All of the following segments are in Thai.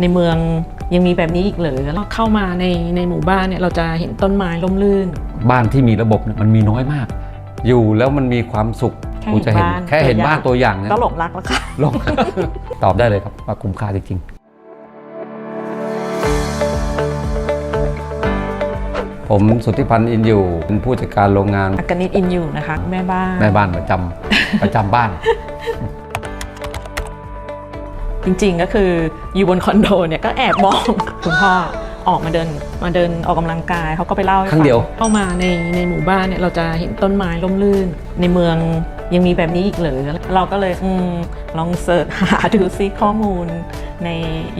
ในเมืองยังมีแบบนี้อีกเหรือแล้วเข้ามาในในหมู่บ้านเนี่ยเราจะเห็นต้นไม้ร่มรื่น บ้านที่มีระบบเนี่ยมันมีน้อยมาก อยู่แล้วมันมีความสุขแค่คุณจะเห็นเห็นบ้านแค่เห็นตัวอย่างบ้านตัวอย่างเนี่ยก็หลงรักแล้วค่ะลงตอบได้เลยครับว่าคุ้มค่าจริงๆผมสุทธิพันธ์อินอยู่เป็นผู้จัดการโรงงานอากานิตอินอยู่นะคะ แม่บ้าน แม่บ้านประจำประจำบ้าน จริงๆก็คืออยู่บนคอนโดเนี่ยก็แอบมองคุณพ่อออกมาเดินมาเดินออกกำลังกายเขาก็ไปเล่าให้ครั้งเดียวฟัเข้ามาในในหมู่บ้านเนี่ยเราจะเห็นต้นไม้ร่มรื่น ในเมืองยังมีแบบนี้อีกเหรือเราก็เลยอมลองเสิร์ชหาดูซิข้อมูลใน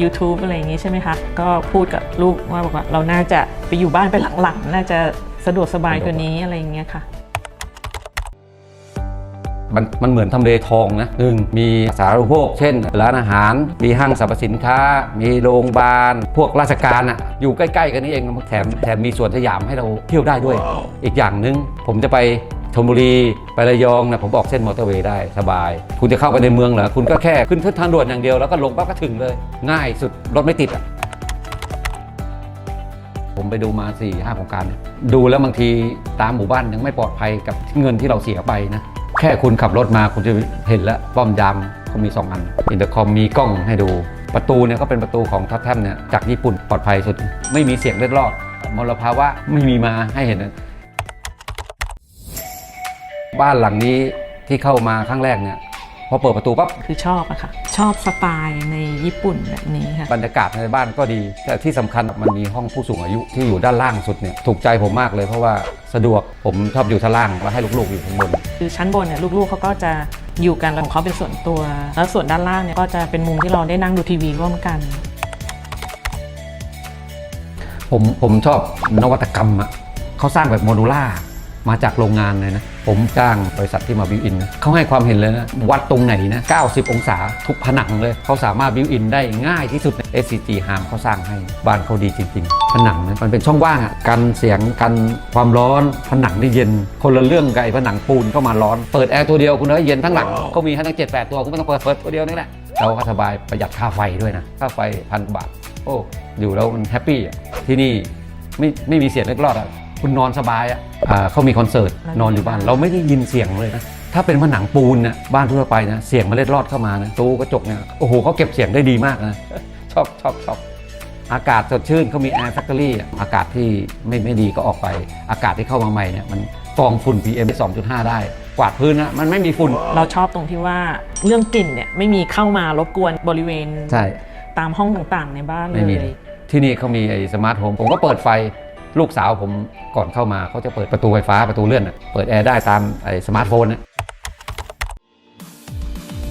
YouTube อะไรอย่างงี้ใช่ไหมคะ ก็พูดกับลูกว่าบอกว่าเราน่าจะไปอยู่บ้านไปหลังๆ น่าจะสะดวกสบายกว่านี้อะไรอย่างเงี้ยค่ะ มันมันเหมือนทำเลทองนะหนึ่งมีสาธารณูปโภค เช่น ร้านอาหาร มีห้างสรรพสินค้า มีโรงพยาบาล พวกราชการอะอยู่ใกล้ๆกันนี่เองแถมแถมมีสวนสยามให้เราเที่ยวได้ด้วย อีกอย่างหนึ่งผมจะไปชลบุรีไประยองนะผมบอกเส้นมอเตอร์เวย์ได้สบาย คุณจะเข้าไปในเมืองเหรอ คุณก็แค่ขึ้นทางด่วนอย่างเดียวแล้วก็ลงปั๊บก็ถึงเลย ง่ายสุดรถไม่ติดอะผมไปดูมา4ี่ห้าโครงการเนี่ยดูแล้วบางทีตามหมู่บ้านยังไม่ปลอดภัยกับเงินที่เราเสียไปนะ แค่คุณขับรถมาคุณจะเห็นแล้วป้อมยามเขามี 2 อันอินเตอร์คอมมีกล้องให้ดู ประตูเนี่ยก็เป็นประตูของทัพแทมเนี่ยจากญี่ปุ่นปลอดภัยสุด ไม่มีเสียงเล็ดรอดมลภาวะไม่มีมาให้เห็นนะบ้านหลังนี้ที่เข้ามาครั้งแรกเนี่ยพอเปิดประตูปั๊บคือชอบอะค่ะ ชอบสไตล์ในญี่ปุ่นแบบนี้ค่ะบรรยากาศในบ้านก็ดี แต่ที่สำคัญมันมีห้องผู้สูงอายุที่อยู่ด้านล่างสุดเนี่ยถูกใจผมมากเลยเพราะว่าสะดวกผมชอบอยู่ชั้นล่างแล้วให้ลูกๆอยู่ข้างบน คือชั้นบนเนี่ยลูกๆเขาก็จะอยู่กันของเขาเป็นส่วนตัว แล้วส่วนด้านล่างเนี่ยก็จะเป็นมุมที่เราได้นั่งดูทีวีร่วมกัน ผมผมชอบนวัตกรรมอะเขาสร้างแบบโมดูล่ามาจากโรงงานเลยนะ ผมจ้างบริษัทที่มาบิวอินนะเขาให้ความเห็นเลยนะ วัดตรงไหนนะ 90 องศาทุกผนังเลย เขาสามารถบิวอินได้ง่ายที่สุด SCG ฮามเขาสร้างให้บ้านเขาดีจริงๆ ผนังนะมันเป็นช่องว่างอะกันเสียงกันความร้อนผนังได้เย็น คนละเรื่องกับไอ้ผนังปูนก็มาร้อน เปิดแอร์ตัวเดียวคุณเอ้ยเย็นทั้งหลังเขามีให้ทั้ง7 8ตัวคุณไม่ต้องเปิดเปิดตัวเดียวนี่แหละเราก็สบายประหยัดค่าไฟด้วยนะค่าไฟพันบาทโอ้อยู่แล้วมันแฮปปี้อะที่นี่ไม่ไม่มีเสียงเล็กรอดอะ คุณนอนสบายอะอ่าเขามีคอนเสิร์ตนอนอยู่บ้าน เราไม่ได้ยินเสียงเลยนะถ้าเป็นผนังปูนน่ะบ้านทั่วไปนะเสียงมันเล็ดรอดเข้ามานะตู้กระจกเนี่ยโอ้โหเขาเก็บเสียงได้ดีมากนะชอบชอบชอบอากาศสดชื่นเขามีแอร์แฟคทอรี่อากาศที่ไม่ไม่ดีก็ออกไป อากาศที่เข้ามาใหม่เนี่ยมันกรองฝุ่น PM 2.5 ได้ กวาดพื้นนะมันไม่มีฝุ่นเราชอบตรงที่ว่าเรื่องกลิ่นเนี่ยไม่มีเข้ามารบกวนบริเวณใช่ตามห้องต่างๆ ในบ้านเลไม่มียที่นี่เขามีไอ้สมาร์ทโฮมผมก็เปิดไฟ ลูกสาวผมก่อนเข้ามาเขาจะเปิดประตูไฟฟ้าประตูเลื่อนน่ะเปิดแอร์ได้ตามไอ้สมาร์ทโฟนน่ะ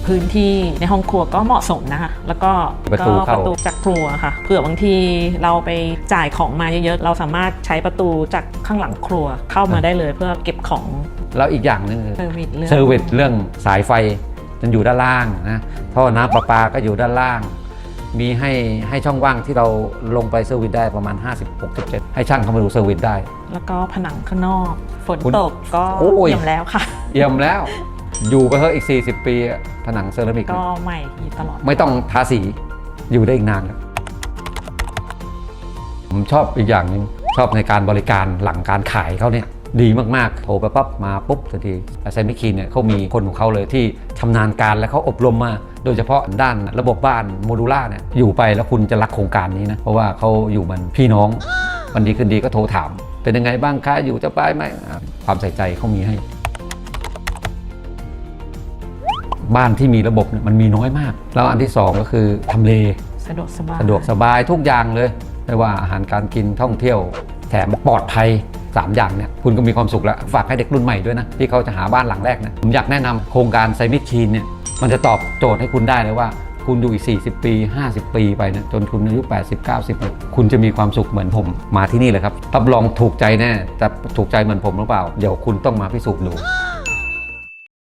พื้นที่ในห้องครัวก็เหมาะสมนะคะแล้วก็ประตูก็เข้าประตูจากครัวค่ะเผื่อบางทีเราไปจ่ายของมาเยอะๆเราสามารถใช้ประตูจากข้างหลังครัวเข้ามาได้เลยเพื่อเก็บของ แล้วอีกอย่างหนึงคือเซอร์วิสเรื่องเซอร์วิสเรื่องสายไฟมันอยู่ด้านล่างนะท่อน้ำประปาก็อยู่ด้านล่าง มีให้ให้ช่องว่างที่เราลงไปเซอร์วิสได้ประมาณ 50 67 ให้ช่างเข้ามาดูเซอร์วิสได้ แล้วก็ผนังข้างนอก ฝนคุณตกก็โอ้ย เยี่ยมแล้วค่ะเยี่ยมแล้ว อยู่ไปเถอะอีก 40 ปีอะผนังเซรามิกก็ใหม่อยู่ตลอด ไม่ต้องทาสีอยู่ได้อีกนานครับผมชอบอีกอย่างหนึงชอบในการบริการหลังการขายเขาเนี่ยดีมากๆโทรไปปั๊บมาปุ๊บทันทีแต่ไซมิคีนเนี่ยเขามีคนของเขาเลยที่ชำนาญการและเขาอบรมมา โดยเฉพาะด้านระบบบ้านโมดูล่าเนี่ยอยู่ไปแล้วคุณจะรักโครงการนี้นะเพราะว่าเขาอยู่มันพี่น้องวันดีคืนดีก็โทรถาม เป็นยังไงบ้างคะอยู่จะไปไหมอะความใส่ใจเขามีให้ บ้านที่มีระบบเนี่ยมันมีน้อยมาก แล้วอันที่สองก็คือทำเลสะดวกสบายสะดวกสบายทุกอย่างเลย ไม่ว่าอาหารการกินท่องเที่ยว แถมปลอดภัย3 อย่างเนี่ยคุณก็มีความสุขแล้ว ฝากให้เด็กรุ่นใหม่ด้วยนะ ที่เขาจะหาบ้านหลังแรกนะผมอยากแนะนำโครงการไซมิคีนเนี่ย มันจะตอบโจทย์ให้คุณได้เลยว่า คุณอยู่อีก 40 ปี 50 ปีไปนะจนคุณอายุ 80 90เนี่ยคุณจะมีความสุขเหมือนผม มาที่นี่เลยครับรับรองถูกใจแน่จะถูกใจเหมือนผมหรือเปล่า เดี๋ยวคุณต้องมาพิสูจน์ดู